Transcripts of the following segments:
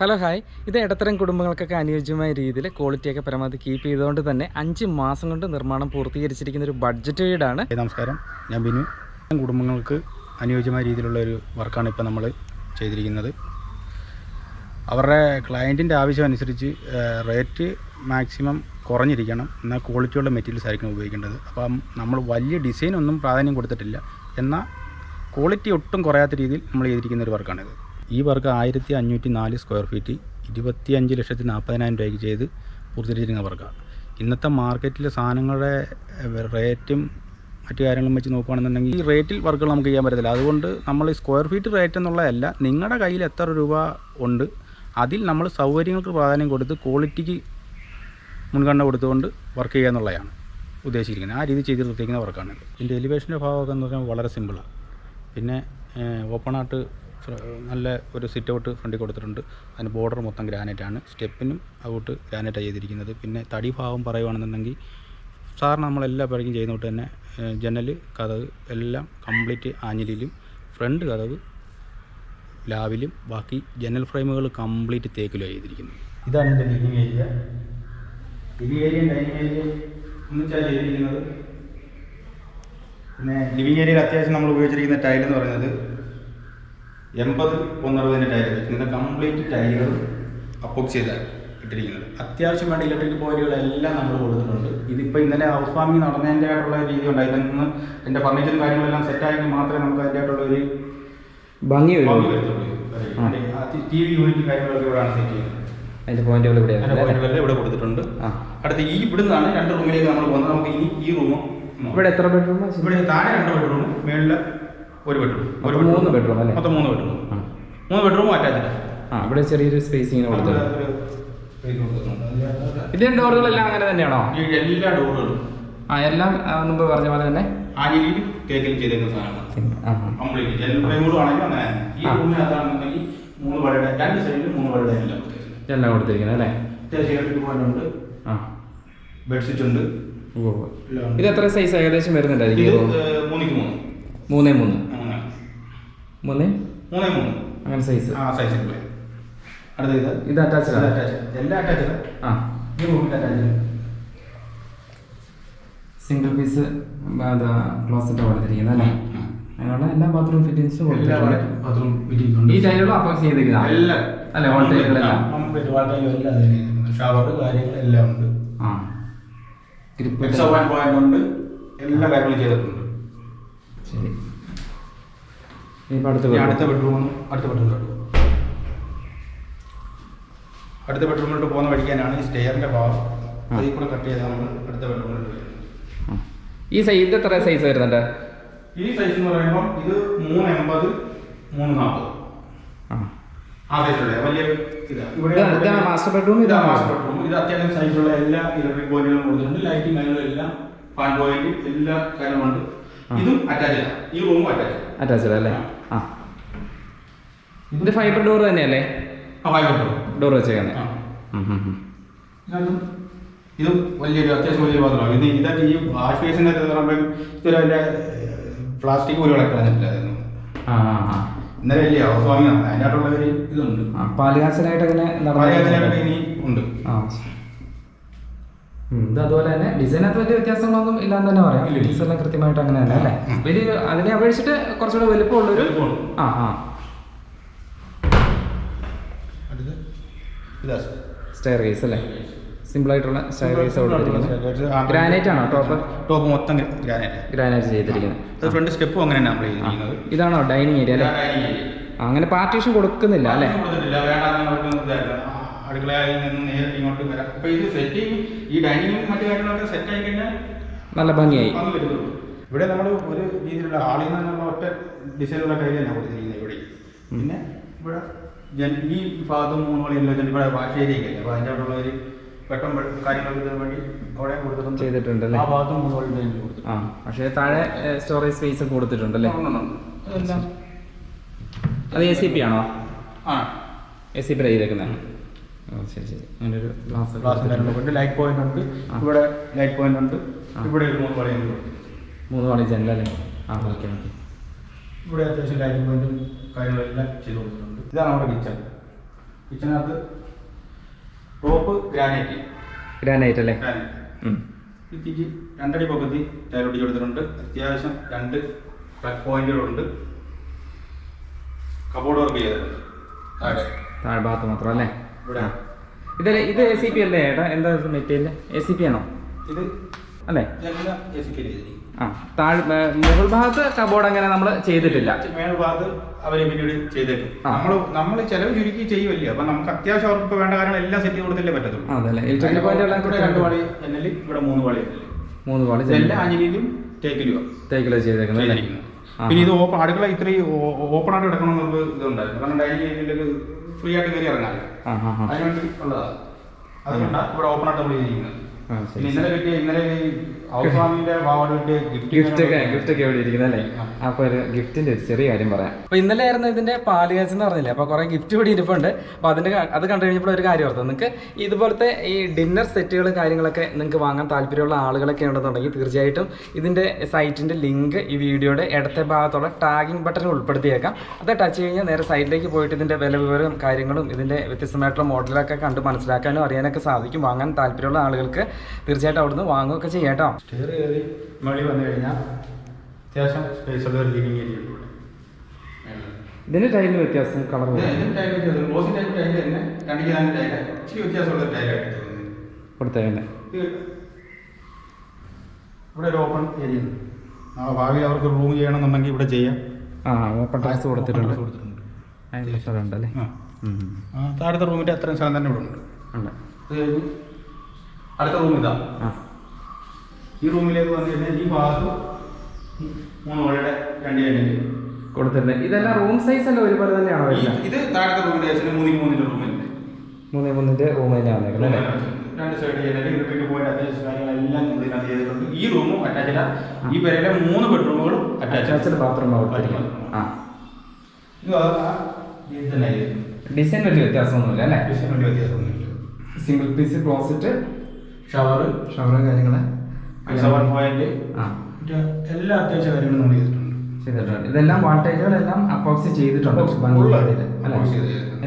Hello hi ഇത് ഇടത്തരം കുടുംബങ്ങൾക്കൊക്കെ അനുയോജ്യമായ രീതിയിൽ ക്വാളിറ്റിയൊക്കെ പരമാവധി കീപ്പ് ചെയ്തുകൊണ്ട് തന്നെ അഞ്ച് മാസം കൊണ്ട് നിർമ്മാണം പൂർത്തീകരിച്ചിരിക്കുന്ന ഒരു ബഡ്ജറ്റ് വീടാണ്. നമസ്കാരം. ഞാൻ ബിനു. കുടുംബങ്ങൾക്ക് അനുയോജ്യമായ രീതിയിലുള്ള ഒരു വർക്കാണ് ഇപ്പോൾ നമ്മൾ ചെയ്തിരിക്കുന്നത്. അവരുടെ ക്ലയന്റിന്റെ ആവശ്യം അനുസരിച്ച് റേറ്റ് മാക്സിമം കുറഞ്ഞിരിക്കണം. എന്നാൽ ക്വാളിറ്റിയുള്ള മെറ്റീരിയൽസ് ആയിരിക്കണം ഉപയോഗിക്കേണ്ടത്. അപ്പം നമ്മൾ വലിയ ഡിസൈനൊന്നും പ്രാധാന്യം കൊടുത്തിട്ടില്ല. എന്നാൽ ക്വാളിറ്റി ഒട്ടും കുറയാത്ത രീതിയിൽ നമ്മൾ ചെയ്തിരിക്കുന്ന ഒരു വർക്കാണിത് ഈ വർക്ക് ആയിരത്തി അഞ്ഞൂറ്റി നാല് സ്ക്വയർ ഫീറ്റ് ഇരുപത്തി അഞ്ച് ലക്ഷത്തി നാൽപ്പതിനായിരം രൂപയ്ക്ക് ചെയ്ത് പൂർത്തീകരിച്ചിരുന്ന വർക്കാണ് ഇന്നത്തെ മാർക്കറ്റിലെ സാധനങ്ങളുടെ റേറ്റും മറ്റു കാര്യങ്ങളും വെച്ച് നോക്കുകയാണെന്നുണ്ടെങ്കിൽ ഈ റേറ്റിൽ വർക്കുകൾ നമുക്ക് ചെയ്യാൻ പറ്റത്തില്ല. അതുകൊണ്ട് നമ്മൾ ഈ സ്ക്വയർ ഫീറ്റ് റേറ്റ് എന്നുള്ളതല്ല നിങ്ങളുടെ കയ്യിൽ എത്ര രൂപ ഉണ്ട് അതിൽ നമ്മൾ സൗകര്യങ്ങൾക്ക് പ്രാധാന്യം കൊടുത്ത് ക്വാളിറ്റിക്ക് മുൻഗണന കൊടുത്തുകൊണ്ട് വർക്ക് ചെയ്യുക എന്നുള്ളതാണ് ഉദ്ദേശിച്ചിരിക്കുന്നത്. ആ രീതി ചെയ്ത് നിർത്തിക്കുന്ന വർക്കാണ് ഇതിന്റെ എലിവേഷന്റെ ഭാഗമൊക്കെ എന്ന് പറഞ്ഞാൽ വളരെ സിമ്പിളാണ് പിന്നെ ഓപ്പണായിട്ട് നല്ല ഒരു സിറ്റ് ഔട്ട് ഫ്രണ്ടിൽ കൊടുത്തിട്ടുണ്ട്. അതിന് ബോർഡർ മൊത്തം ഗ്രാനൈറ്റാണ് സ്റ്റെപ്പിനും ഔട്ട് ഗ്രാനൈറ്റാണ് ചെയ്തിരിക്കുന്നത്. പിന്നെ തടി ഭാവം പറയുകയാണെന്നുണ്ടെങ്കിൽ സാറിന് നമ്മളെല്ലാ പേർക്കും ചെയ്യുന്നോട്ട് തന്നെ ജനൽ കഥവ് എല്ലാം കംപ്ലീറ്റ് ആഞ്ഞിലിലും ഫ്രണ്ട് കഥവ് ലാവിലും ബാക്കി ജനൽ ഫ്രെയിമുകൾ കംപ്ലീറ്റ് തേക്കിലും ചെയ്തിരിക്കുന്നത്. ഇതാണ് എന്റെ living area living area dining area ഒന്നിച്ചാണ് ചെയ്തിരിക്കുന്നത്. പിന്നെ ലിവിങ് ഏരിയയിൽ അത്യാവശ്യം നമ്മൾ ഉപയോഗിച്ചിരിക്കുന്ന ടൈൽ എന്ന് പറയുന്നത് എൺപത് ഒന്നറുപതിന്റെ ടയർ ഇങ്ങനത്തെ കംപ്ലീറ്റ് ടയർ അപ്പോക്സ് ചെയ്താണ് ഇട്ടിരിക്കുന്നത്. അത്യാവശ്യം വേണ്ട ഇലക്ട്രിക് പോയിന്റുകളെല്ലാം നമ്മൾ കൊടുത്തിട്ടുണ്ട്. ഇതിപ്പോൾ ഇന്നലെ ഹൗസ് വാമിങ് നടന്നതിന്റെ ആയിട്ടുള്ള രീതി ഉണ്ട് അതിൽ നിന്ന് എന്റെ ഫർണിച്ചറും കാര്യങ്ങളെല്ലാം സെറ്റായെങ്കിൽ മാത്രമേ നമുക്ക് അതിന്റെ ആയിട്ടുള്ള ഒരു ഭംഗി ടി വി യൂണിറ്റ് കാര്യങ്ങളൊക്കെ ഇവിടെയാണ് സെറ്റ് ചെയ്യുന്നത്. അതിന്റെ പോയിന്റുകൾ ഇവിടെ പോയിന്റുകളെല്ലാം ഇവിടെ കൊടുത്തിട്ടുണ്ട്. അടുത്ത അടുത്ത് ഈ ഇവിടുന്നാണ് രണ്ട് റൂമിലേക്ക് നമ്മൾ പോകുന്നത്. നമുക്ക് ഇനി ഈ റൂമും ഇവിടെ എത്ര ബെഡ്റൂം ഇവിടെ താഴെ രണ്ട് ബെഡ്റൂം മേളിൽ ഒരു ബെഡ്റൂം ഒരു മൂന്ന് ബെഡ്റൂം അല്ലേ? മൊത്തം മൂന്ന് ബെഡ്റൂം മൂന്ന് ബെഡ്റൂം അറ്റാച്ച്ഡ് ആ ഇവിടെ ചെറിയൊരു സ്പേസ് ഇങ്ങനെ കൊടുത്തത് ഇതിന്റെ ഡോറുകളെല്ലാം അങ്ങനെ തന്നെയാണോ? എല്ലാ ഡോറുകളും ആ എല്ലാം മുമ്പ് പറഞ്ഞ പോലെ തന്നെ? ചെയ്തേക്കുന്ന സാധനമാണ് കംപ്ലീറ്റ് ആണെങ്കിൽ അങ്ങനെ ഈ. റൂമിനകത്താണെന്നുണ്ടെങ്കിൽ മൂന്ന് രണ്ട് സൈഡിലും മൂന്ന് എല്ലാം കൊടുത്തിരിക്കുന്നത്. എല്ലാം കൊടുത്തിരിക്കുന്നത് അല്ലേ? ഉണ്ട്. ആ. ബെഡ്ഷീറ്റ് ഉണ്ട്. ഇത് എത്ര സൈസ് ഏകദേശം വരുന്നുണ്ടായിരിക്കും മൂന്നിക്ക് മൂന്ന്. മൂന്നേ മൂന്ന്. മൂന്ന്? മൂന്നേ മൂന്നേ. അങ്ങനെ സൈസ് ആ സൈസ് അടുത്ത ഇത്. ഇത് അറ്റാച്ച് അറ്റാച്ച് എല്ലാം അറ്റാച്ച് ആ. ഈ റൂമിൽ അറ്റാച്ച് സിംഗിൾ പീസ് ക്ലോസറ്റ് കൊടുത്തിരിക്കുന്നത് അല്ലേ? അതിനുള്ള എല്ലാ ബാത്റൂം ഫിറ്റിങ്സും കൊടുത്തിട്ടുണ്ട്. ബാത്റൂം ഫിറ്റിംഗ് ഈ ടൈലുകളും അപ്പം ചെയ്തിരിക്കുന്നത്? എല്ലാം. അല്ലേ ഓൾ ടൈലുകളെല്ലാം വാൾ ടൈലും ഷവർ കാര്യങ്ങളെല്ലാം ഉണ്ട്. ആ. ഗ്രിപ്പ് പോയിന്റ് ഉണ്ട്. എല്ലാ കാര്യങ്ങളും ചെയ്തിട്ടുണ്ട്. ശരി. അടുത്ത ഇനി അടുത്ത ബെഡ്റൂം അടുത്ത ബെഡ്റൂം അടുത്ത ബെഡ്റൂമിലോട്ട് പോകുന്ന വഴിക്കാനാണ് ഈ സ്റ്റെയറിന്റെ ഭാഗം. അതിൽ കൂടെ കട്ട് ചെയ്താൽ നമ്മൾ അടുത്ത ബെഡ്റൂമിലോട്ട് വരും. ഈ സൈസ് ഇത് എത്ര സൈസ് വരുന്നുണ്ട്? ഈ സൈസ് എന്ന് പറയുമ്പോൾ ഇത് മൂന്ന് എൺപത് മൂന്ന് നാൽപ്പത് ആ. വലിയ ഇതാണ്- മാസ്റ്റർ ബെഡ്റൂം ഇതാണ് മാസ്റ്റർ ബെഡ്റൂം ഇത് അത്യാവശ്യം സൈസുള്ള എല്ലാ ഇലക്ട്രിക് പോയിന്റുകളും കൊടുത്തിട്ടുണ്ട്. ലൈറ്റിംഗ് കാര്യങ്ങളും എല്ലാം ഫാൻ പോയിന്റ് എല്ലാ കാര്യമുണ്ട്. ഇതും അറ്റാച്ച് ഈ റൂമും അറ്റാച്ച് അറ്റാച്ച്ഡ് അല്ലേ? ഇത് ഫൈബർ ഡോർ തന്നെയല്ലേ? ഫൈവ് ഡോർ വെച്ചേക്കുന്നത്. ഇത് വലിയൊരു അത്യാവശ്യം വലിയൊരു പാത്രമാണ്. ഇത് ഇതൊക്കെ ഈ വാഷ് ബേസിന്റെ പറയുമ്പോൾ ഇതൊരു അതിന്റെ പ്ലാസ്റ്റിക് പോലും കളഞ്ഞിട്ടില്ലായിരുന്നു ഇന്നലെ വലിയ സ്വാമി അതിന്റെ ആണ് ഒരു ഇതുണ്ട്. പാലുകാച്ചനായിട്ട് അങ്ങനെ പറയാതിനായിട്ട് ഇനി ഉണ്ട്. ആ ഉം, ഇത് അതുപോലെ തന്നെ ഡിസൈനകത്ത് വലിയ വ്യത്യാസങ്ങളൊന്നും ഇല്ലാന്ന് തന്നെ പറയാം. ഡിസൈനെല്ലാം കൃത്യമായിട്ട് അങ്ങനെ തന്നെ അല്ലേ. വലിയ അതിനെ അപേക്ഷിച്ചിട്ട് കുറച്ചുകൂടെ വലുപ്പമുള്ളൊരു. ആ ആ. അടുത്ത് ഇതാ. സ്റ്റെയർ കേസ് അല്ലേ? സിമ്പിൾ ആയിട്ടുള്ള കൊടുത്തിരിക്കുന്നത് ഗ്രാനൈറ്റ് ആണോ ടോപ്പ് ടോപ്പ് മൊത്തം ഗ്രാനൈറ്റ് ഗ്രാനൈറ്റ് ചെയ്തിരിക്കുന്നത്. ഫ്രണ്ട് സ്റ്റെപ്പും അങ്ങനെ നമ്മൾ ചെയ്യുന്നത് ഇതാണോ ഡൈനിങ് ഏരിയ അല്ലേ? അങ്ങനെ പാർട്ടീഷൻ കൊടുക്കുന്നില്ല അല്ലേ? അടുക്കളയിൽ നിന്ന് നേരിട്ട് ഇങ്ങോട്ട് വരാം. അപ്പൊ ഇത് സെറ്റിംഗ് ഈ ഡൈനിങ്ങും മറ്റു കാര്യങ്ങളൊക്കെ സെറ്റ് ആയി കഴിഞ്ഞാൽ നല്ല ഭംഗിയായി. ഇവിടെ നമ്മൾ ഒരു രീതിയിലുള്ള ആളിൽ നിന്നുള്ള ഒറ്റ ഡിസൈനുള്ള കൈ തന്നെ കൊടുത്തിരിക്കുന്നത് ഇവിടെ. പിന്നെ ഇവിടെ ഈ ഭാഗത്തും മൂന്ന് മണിയല്ലോ ഇവിടെ ഭാഷയിലേക്കല്ലേ അപ്പോൾ അതിന്റെ അവിടെ ഒരു വെട്ടം വെ- വേണ്ടി അവിടെ കൊടുത്തിട്ടുണ്ട്. ചെയ്തിട്ടുണ്ട് അല്ലേ ആ ഭാഗത്തും മൂന്ന് മണി തന്നെ ആ പക്ഷേ താഴെ സ്റ്റോറേജ് സ്പേസ് കൊടുത്തിട്ടുണ്ട് അല്ലേ അതെല്ലാം അത് എ സി പി ആണോ? ആ. എ സി പി ചെയ്തേക്കുന്നത് ഓ ശരി ശരി. അങ്ങനെ ഒരു ഗ്ലാസ് ഗ്ലാസ് ലൈറ്റ് പോയിന്റ് ഉണ്ട്. ഇവിടെ ലൈറ്റ് പോയിന്റ് ഉണ്ട്. ഇവിടെ ഒരു മൂന്ന് മണി ജനലല്ലേ? ആ ഓക്കെ ഓക്കെ. ഇവിടെ അത്യാവശ്യം ലൈറ്റ് പോയിന്റും കാര്യങ്ങളെല്ലാം ചെയ്ത് കൊടുക്കുന്നുണ്ട് ഇതാണ് നമ്മുടെ കിച്ചൺ കിച്ചണകത്ത് ടോപ്പ് ഗ്രാനൈറ്റ് ഗ്രാനൈറ്റ് അല്ലേ. ഭിത്തിക്ക് രണ്ടടി പൊക്കത്തി ടൈലൊട്ടി കൊടുത്തിട്ടുണ്ട്. അത്യാവശ്യം രണ്ട് പ്ലഗ് പോയിന്റുകളുണ്ട് കബോർഡ് വർക്ക് ചെയ്തിട്ടുണ്ട്. താഴെ. ഭാഗത്ത് മാത്രം അല്ലേ? ഇവിടെ. ഇതല്ലേ ഇത് എ സി പി അല്ലേ ഏട്ടാ? എന്താ മെറ്റീരിയൽ എ സി പി ആണോ? ഇത് അല്ലേ? എല്ലാം എ സി ചെയ്തിരിക്കും ആ താഴ് മുകൾ ഭാഗത്ത് കബോർഡ് അങ്ങനെ നമ്മൾ ചെയ്തിട്ടില്ല. മേൽഭാഗത്ത് അവരെ പിന്നീട് ചെയ്തേക്കും. നമ്മൾ നമ്മൾ ചെലവ് ചുരുക്കി ചെയ്യുമല്ലേ അപ്പൊ നമുക്ക് അത്യാവശ്യം അവർക്ക് വേണ്ട കാര്യങ്ങൾ എല്ലാം സെറ്റ് കൊടുത്തില്ലേ പറ്റത്തുള്ളൂ. അതല്ലേ. ഇലക്ട്രിക്കൽ പോയിന്റ് എല്ലാം രണ്ട് പാളി എന്നൽ ഇവിടെ മൂന്ന് പാളി മൂന്ന് പാളി ഇതെല്ലാം അഞ്ഞിലും തേക്കിലും തേക്കിലോ ചെയ്തേക്കുന്നത് പിന്നെ ഇത് ഓപ്പൺ അടുക്കള ഇത്രയും ഓപ്പൺ ആയിട്ട് കിടക്കണം എന്നുള്ള ഇതുണ്ടായിരുന്നു. കാരണം ഡൈനിങ് ഏരിയയിലേക്ക് ഫ്രീ ആയിട്ട് കയറി ഇറങ്ങാമല്ലോ അതിനുവേണ്ടി ഉള്ളതാണ്. അതുകൊണ്ടാണ് ഇവിടെ ഓപ്പൺ ആയിട്ട് നമ്മൾ ചെയ്യുന്നത് ഇന്നലെ കിട്ടിയ ഇന്നലെ ഗിഫ്റ്റ് ഒക്കെ ഗിഫ്റ്റ് ഒക്കെ അപ്പൊ ഒരു ഗിഫ്റ്റിന്റെ ഒരു ചെറിയ കാര്യം പറയാം. അപ്പൊ ഇന്നലെ ആയിരുന്നു ഇതിന്റെ പാൽ കാച്ച് എന്ന് പറഞ്ഞില്ലേ? അപ്പൊ കുറെ ഗിഫ്റ്റ് കൂടി ഇരിപ്പുണ്ട്. അപ്പൊ അതിന്റെ അത് കണ്ടു കഴിഞ്ഞപ്പോൾ ഒരു കാര്യം ഓർത്തു. നിങ്ങൾക്ക് ഇതുപോലത്തെ ഈ ഡിന്നർ സെറ്റുകളും കാര്യങ്ങളൊക്കെ നിങ്ങൾക്ക് വാങ്ങാൻ താല്പര്യമുള്ള ആളുകളൊക്കെ ഉണ്ടെന്നുണ്ടെങ്കിൽ തീർച്ചയായിട്ടും ഇതിന്റെ സൈറ്റിന്റെ ലിങ്ക് ഈ വീഡിയോയുടെ ഇടത്തെ ഭാഗത്തുള്ള ടാഗിംഗ് ബട്ടൺ ഉൾപ്പെടുത്തിയേക്കാം. അത് ടച്ച് കഴിഞ്ഞാൽ നേരെ സൈറ്റിലേക്ക് പോയിട്ട് ഇതിന്റെ വില വിവരവും കാര്യങ്ങളും ഇതിന്റെ വ്യത്യസ്തമായിട്ടുള്ള മോഡലൊക്കെ കണ്ട് മനസ്സിലാക്കാനും അറിയാനൊക്കെ സാധിക്കും വാങ്ങാൻ താല്പര്യമുള്ള ആളുകൾക്ക് തീർച്ചയായിട്ടും അവിടുന്ന് വാങ്ങുകയൊക്കെ ചെയ്യാം കേട്ടോ. സ്റ്റെയർ കയറി മേളിൽ വന്നു കഴിഞ്ഞാൽ അത്യാവശ്യം സ്പേസ് ഉള്ള ഒരു ലിവിങ് ഏരിയ ഉണ്ട്. ഇതിന് ടൈലിന് വ്യത്യാസം കളർ കൊടുത്തേക്കുന്നത് ഇവിടെ ഒരു ഓപ്പൺ ഏരിയ ഉണ്ട്. നാളെ ഭാവി അവർക്ക് റൂം ചെയ്യണമെന്നുണ്ടെങ്കിൽ ഇവിടെ ചെയ്യാം. ആ ഓപ്പൺ ടാക്സ് കൊടുത്തിട്ടുണ്ട്. താഴത്തെ റൂമിന്റെ അത്രയും സ്ഥലം തന്നെ ഇവിടെ ഉണ്ട്. ഉണ്ട്. അടുത്ത റൂം ഇതാ. ആ. ഈ റൂമിലേക്ക് വന്നു കഴിഞ്ഞാൽ ഈ ഭാഗത്ത് മൂന്ന് വഴിയുടെ രണ്ട് രണ്ട് കൊടുത്തിട്ടുണ്ട്. ഇതെല്ലാം റൂം സൈസ് അല്ല ഒരുപോലെ തന്നെയാണോ വരുന്നത്? ഇത് താഴത്തെ റൂമിന്റെ വെച്ചാൽ മൂന്നിന് മൂന്നിന്റെ റൂമിൽ മൂന്നേ മൂന്നിന്റെ റൂം തന്നെയാണ് വന്നേക്കുന്നത് അല്ലേ? രണ്ട് സൈഡ് ജനൽ ഇലക്ട്രിക് പോയിന്റ് അത്യാവശ്യം കാര്യങ്ങളെല്ലാം ഇതിനകത്ത് ചെയ്തിട്ടുണ്ട്. ഈ റൂമും അറ്റാച്ച്ഡാ ഈ പേരുടെ മൂന്ന് ബെഡ്റൂമുകളും അറ്റാച്ച്ഡ് ബാത്റൂം ആ. ഇത് തന്നെ ഡിസൈൻ വലിയ വ്യത്യാസമൊന്നുമില്ല അല്ലേ? ഡിസൈൻ വലിയ വ്യത്യാസമൊന്നുമില്ല. Single piece closet shower shower കാര്യങ്ങൾ. എല്ലാ അത്യാവശ്യ കാര്യങ്ങളും നമ്മൾ ചെയ്തിട്ടുണ്ട്. ചെയ്തിട്ടുണ്ട്. ഇതെല്ലാം വാട്ടേജുകളെല്ലാം അപ്പോക്സ് ചെയ്തിട്ടുണ്ട് approx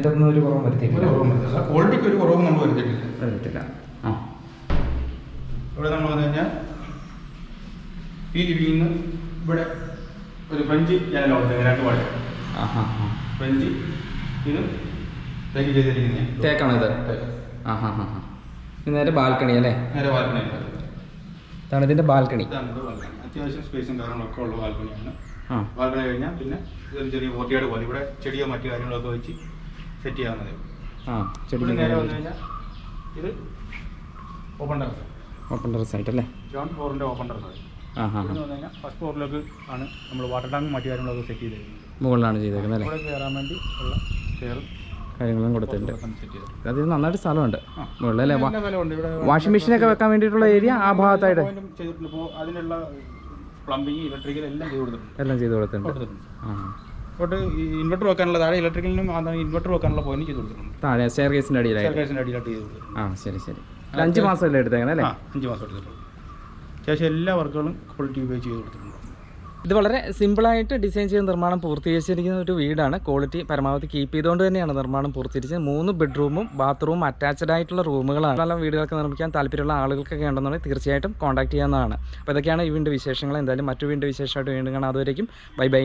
ഒന്നും ഒരു കുറവും വരുത്തിയിട്ടില്ല. ക്വാളിറ്റിക്ക് ഒരു കുറവും നമ്മൾ വരുത്തിയിട്ടില്ല. വരുത്തിയിട്ടില്ല. ആ. ഇവിടെ നമ്മൾ വന്നു കഴിഞ്ഞാൽ ഈ ലിവിങ് ഇവിടെ ഒരു ഫ്രഞ്ച് ജനൽ കൊടുത്തത് രണ്ട് ഹാ ഫ്രഞ്ച് ഇത് തേക്ക് ചെയ്തിരിക്കുന്ന തേക്കാണ് ഇത്? ആ ഹാ ഹാ ഹാ നേരെ ബാൽക്കണി അല്ലേ? നേരെ ബാൽക്കണി ഇതാണ് ഇതിന്റെ ബാൽക്കണി. അത്യാവശ്യം സ്പേസും കാര്യങ്ങളൊക്കെ ഉള്ള ബാൽക്കണിയാണ് ആ. ബാൽക്കണി കഴിഞ്ഞാൽ പിന്നെ ഇതൊരു ചെറിയ പോർട്ടിയാട് പോലെ. ഇവിടെ ചെടിയോ മറ്റു കാര്യങ്ങളൊക്കെ വെച്ച് സെറ്റ് ചെയ്യാവുന്നതേ ആ ചെടി നേരെ വന്നു കഴിഞ്ഞാൽ ഇത് ഓപ്പൺ ടെറസ് ഓപ്പൺ ടെറസ് ആയിട്ട് അല്ലേ? ഗ്രൗണ്ട് ഫ്ലോറിന്റെ ഓപ്പൺ ടെറസ് ആ ഹാ ഫസ്റ്റ് ഫ്ലോറിലേക്ക് ആണ് നമ്മൾ വാട്ടർ ടാങ്ക് മറ്റു കാര്യങ്ങളൊക്കെ സെറ്റ് ചെയ്തിരിക്കുന്നത്. മുകളിലാണ് ചെയ്തേക്കുന്നത് അല്ലേ? ഇവിടെ കയറാൻ വേണ്ടി ഉള്ള സ്റ്റെയറും കാര്യങ്ങളും കൊടുത്തിട്ടുണ്ട്. അതിന് അത് നന്നായിട്ട് സ്ഥലമുണ്ട്. ആ. വാഷിംഗ് മെഷീൻ ഒക്കെ വാഷിംഗ് മെഷീനൊക്കെ വെക്കാൻ വേണ്ടിയിട്ടുള്ള ഏരിയ ആ ഭാഗത്തായിട്ട്? അതിനുള്ള പ്ലംബിംഗ് ഇലക്ട്രിക്കൽ എല്ലാം ചെയ്ത് കൊടുത്തിട്ടുണ്ട്. എല്ലാം ചെയ്ത് കൊടുത്തിട്ടുണ്ട്. ആ. ഇൻവെർട്ടർ വെക്കാനുള്ള താഴെ ഇലക്ട്രിക്കലിനും ഇൻവെർട്ടർ വെക്കാനുള്ള പോയിന്റ് ചെയ്ത് കൊടുത്തിട്ടുണ്ട്. താഴെ സ്റ്റെയർ കേസിന്റെ അടിയിലായിട്ട്? സർക്കാരിന്റെ അടിയിലായിട്ട് ചെയ്ത് കൊടുത്തിട്ടുണ്ട്. ആ ശരി ശരി. അഞ്ച് മാസമല്ലേ എടുത്തേക്കണേ അല്ലേ? അഞ്ച് മാസം എടുത്തിട്ടുണ്ട് അത്യാവശ്യം എല്ലാ വർക്കുകളും ക്വാളിറ്റി ഉപയോഗിച്ച് ചെയ്ത് കൊടുത്തിട്ടുണ്ട്. ഇത് വളരെ സിമ്പിളായിട്ട് ഡിസൈൻ ചെയ്ത് നിർമ്മാണം പൂർത്തീകരിച്ചിരിക്കുന്ന ഒരു വീടാണ്. ക്വാളിറ്റി പരമാവധി കീപ്പ് ചെയ്തുകൊണ്ട് തന്നെയാണ് നിർമ്മാണം പൂർത്തീകരിച്ചത്. മൂന്ന് ബെഡ്റൂമും ബാത്റൂമും അറ്റാച്ച്ഡ് ആയിട്ടുള്ള റൂമുകളാണ്. നല്ല വീടുകൾക്ക് നിർമ്മിക്കാൻ താല്പര്യമുള്ള ആളുകൾക്കൊക്കെ ഉണ്ടെന്നുണ്ടെങ്കിൽ തീർച്ചയായിട്ടും കോൺടാക്ട് ചെയ്യാവുന്നതാണ്. അപ്പോൾ ഇതൊക്കെയാണ് ഈ വീണ്ടും വിശേഷങ്ങൾ. എന്തായാലും മറ്റു വീണ്ടും വിശേഷമായിട്ട് വീണ്ടും കാണാം. അതുവരേക്കും. Bye bye